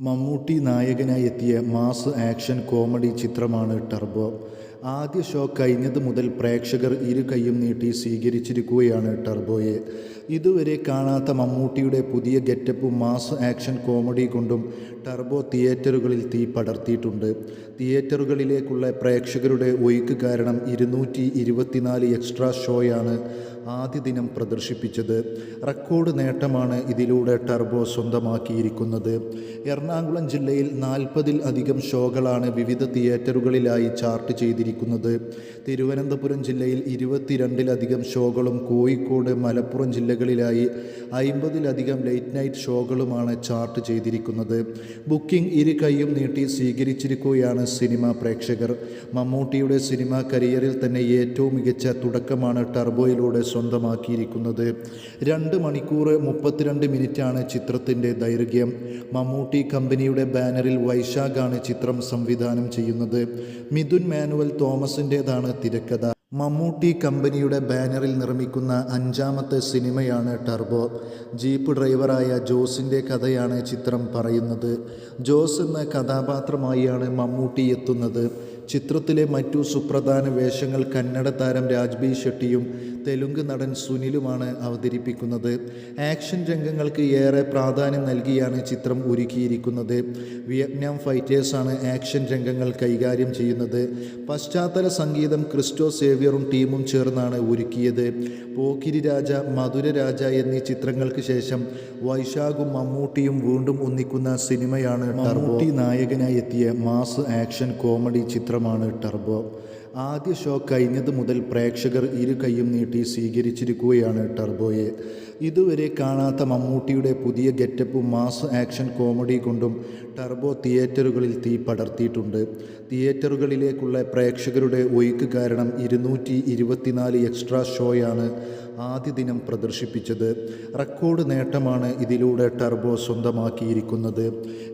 മമ്മൂട്ടി നായകനായി എത്തിയ mass action comedy ചിത്രമാണ് ടർബോ. ആദ്യ ഷോ കഴിഞ്ഞത് മുതൽ പ്രേക്ഷകർ ഇരു കൈയും നീട്ടി സ്വീകരിച്ചിരിക്കുകയാണ് ടർബോയെ. ഇതുവരെ കാണാത്ത മമ്മൂട്ടിയുടെ പുതിയ ഗെറ്റപ്പും മാസ് ആക്ഷൻ കോമഡി കൊണ്ടും ടർബോ തിയേറ്ററുകളിൽ തീ പടർത്തിയിട്ടുണ്ട്. തിയേറ്ററുകളിലേക്കുള്ള പ്രേക്ഷകരുടെ ഒഴുക്ക് കാരണം ഇരുന്നൂറ്റി ഇരുപത്തിനാല് എക്സ്ട്രാ ഷോയാണ് ആദ്യ ദിനം പ്രദർശിപ്പിച്ചത്. റെക്കോർഡ് നേട്ടമാണ് ഇതിലൂടെ ടർബോ സ്വന്തമാക്കിയിരിക്കുന്നത്. എറണാകുളം ജില്ലയിൽ നാൽപ്പതിൽ അധികം ഷോകളാണ് വിവിധ തിയേറ്ററുകളിലായി ചാർട്ട് ചെയ്തിരിക്കുന്നത്. തിരുവനന്തപുരം ജില്ലയിൽ ഇരുപത്തിരണ്ടിലധികം ഷോകളും കോഴിക്കോട് മലപ്പുറം ജില്ലകളിലായി അയിമ്പതിലധികം ലേറ്റ് നൈറ്റ് ഷോകളുമാണ് ചാർട്ട് ചെയ്തിരിക്കുന്നത്. ബുക്കിംഗ് ഇരു കൈയും നീട്ടി സ്വീകരിച്ചിരിക്കുകയാണ് സിനിമ പ്രേക്ഷകർ. മമ്മൂട്ടിയുടെ സിനിമാ കരിയറിൽ തന്നെ ഏറ്റവും മികച്ച തുടക്കമാണ് ടർബോയിലൂടെ സ്വന്തമാക്കിയിരിക്കുന്നത്. രണ്ട് മണിക്കൂർ മുപ്പത്തിരണ്ട് മിനിറ്റാണ് ചിത്രത്തിന്റെ ദൈർഘ്യം. മമ്മൂട്ടി കമ്പനിയുടെ ബാനറിൽ വൈശാഖാണ് ചിത്രം സംവിധാനം ചെയ്യുന്നത്. മിഥുൻ മാനുവൽ തോമസിന്റേതാണ് തിരക്കഥ. മമ്മൂട്ടി കമ്പനിയുടെ ബാനറിൽ നിർമ്മിക്കുന്ന അഞ്ചാമത്തെ സിനിമയാണ് ടർബോ. ജീപ്പ് ഡ്രൈവറായ ജോസിന്റെ കഥയാണ് ചിത്രം പറയുന്നത്. ജോസ് എന്ന കഥാപാത്രമായാണ് മമ്മൂട്ടി എത്തുന്നത്. ചിത്രത്തിലെ മറ്റു സുപ്രധാന വേഷങ്ങൾ കന്നഡ താരം രാജ്ബി ഷെട്ടിയും തെലുങ്ക് നടൻ സുനിലുമാണ് അവതരിപ്പിക്കുന്നത്. ആക്ഷൻ രംഗങ്ങൾക്ക് ഏറെ പ്രാധാന്യം നൽകിയാണ് ചിത്രം ഒരുക്കിയിരിക്കുന്നത്. വിയറ്റ്നാം ഫൈറ്റേഴ്സാണ് ആക്ഷൻ രംഗങ്ങൾ കൈകാര്യം ചെയ്യുന്നത്. പശ്ചാത്തല സംഗീതം ക്രിസ്റ്റോ സേവിയറും ടീമും ചേർന്നാണ് ഒരുക്കിയത്. പോക്കിരി രാജ മധുര രാജ എന്നീ ചിത്രങ്ങൾക്ക് ശേഷം വൈശാഖും മമ്മൂട്ടിയും വീണ്ടും ഒന്നിക്കുന്ന സിനിമയാണ് ടർബോട്ടി നായകനായി എത്തിയ മാസ് ആക്ഷൻ കോമഡി ചിത്രമാണ് ടർബോ. ആദ്യ ഷോ കഴിഞ്ഞത് മുതൽ പ്രേക്ഷകർ ഇരു കൈയും നീട്ടി സ്വീകരിച്ചിരിക്കുകയാണ് ടർബോയെ. ഇതുവരെ കാണാത്ത മമ്മൂട്ടിയുടെ പുതിയ ഗെറ്റപ്പും മാസ് ആക്ഷൻ കോമഡി കൊണ്ടും ടർബോ തിയേറ്ററുകളിൽ തീ പടർത്തിയിട്ടുണ്ട്. തിയേറ്ററുകളിലേക്കുള്ള പ്രേക്ഷകരുടെ ഒഴുക്ക് കാരണം ഇരുന്നൂറ്റി ഇരുപത്തിനാല് എക്സ്ട്രാ ഷോയാണ് ആദ്യ ദിനം പ്രദർശിപ്പിച്ചത്. റെക്കോർഡ് നേട്ടമാണ് ഇതിലൂടെ ടർബോ സ്വന്തമാക്കിയിരിക്കുന്നത്.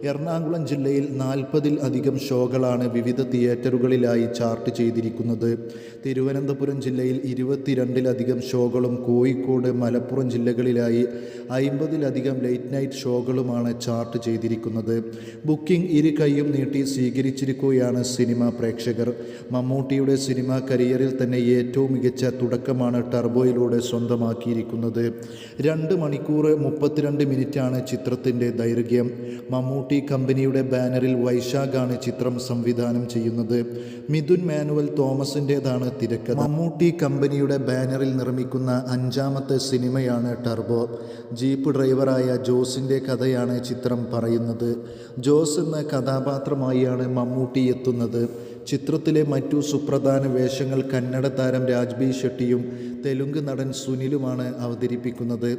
എറണാകുളം ജില്ലയിൽ നാൽപ്പതിൽ അധികം ഷോകളാണ് വിവിധ തിയേറ്ററുകളിലായി ചാർട്ട് ചെയ്തിരിക്കുന്നത്. തിരുവനന്തപുരം ജില്ലയിൽ ഇരുപത്തിരണ്ടിലധികം ഷോകളും കോഴിക്കോട് മലപ്പുറം ജില്ലകളിലായി അയിമ്പതിലധികം ലേറ്റ് നൈറ്റ് ഷോകളുമാണ് ചാർട്ട് ചെയ്തിരിക്കുന്നത്. ബുക്കിംഗ് ഇരു കൈയും നീട്ടി സ്വീകരിച്ചിരിക്കുകയാണ് സിനിമ പ്രേക്ഷകർ. മമ്മൂട്ടിയുടെ സിനിമാ കരിയറിൽ തന്നെ ഏറ്റവും മികച്ച തുടക്കമാണ് ടർബോയിലൂടെ സ്വന്തമാക്കിയിരിക്കുന്നത്. രണ്ട് മണിക്കൂർ മുപ്പത്തിരണ്ട് മിനിറ്റാണ് ചിത്രത്തിന്റെ ദൈർഘ്യം. മമ്മൂട്ടി കമ്പനിയുടെ ബാനറിൽ വൈശാഖാണ് ചിത്രം സംവിധാനം ചെയ്യുന്നത്. മിഥുൻ മാനുവൽ തോമസിന്റേതാണ് തിരക്കഥ. മമ്മൂട്ടി കമ്പനിയുടെ ബാനറിൽ നിർമ്മിക്കുന്ന അഞ്ചാമത്തെ സിനിമയാണ് ടർബോ. ജീപ്പ് ഡ്രൈവറായ ജോസിന്റെ കഥയാണ് ചിത്രം പറയുന്നത്. ജോസ് എന്ന കഥാപാത്രമായാണ് മമ്മൂട്ടി എത്തുന്നത്. ചിത്രത്തിലെ മറ്റു സുപ്രധാന വേഷങ്ങൾ കന്നഡ താരം രാജ്ബി ഷെട്ടിയും തെലുങ്ക് നടൻ സുനിലുമാണ് അവതരിപ്പിക്കുന്നത്.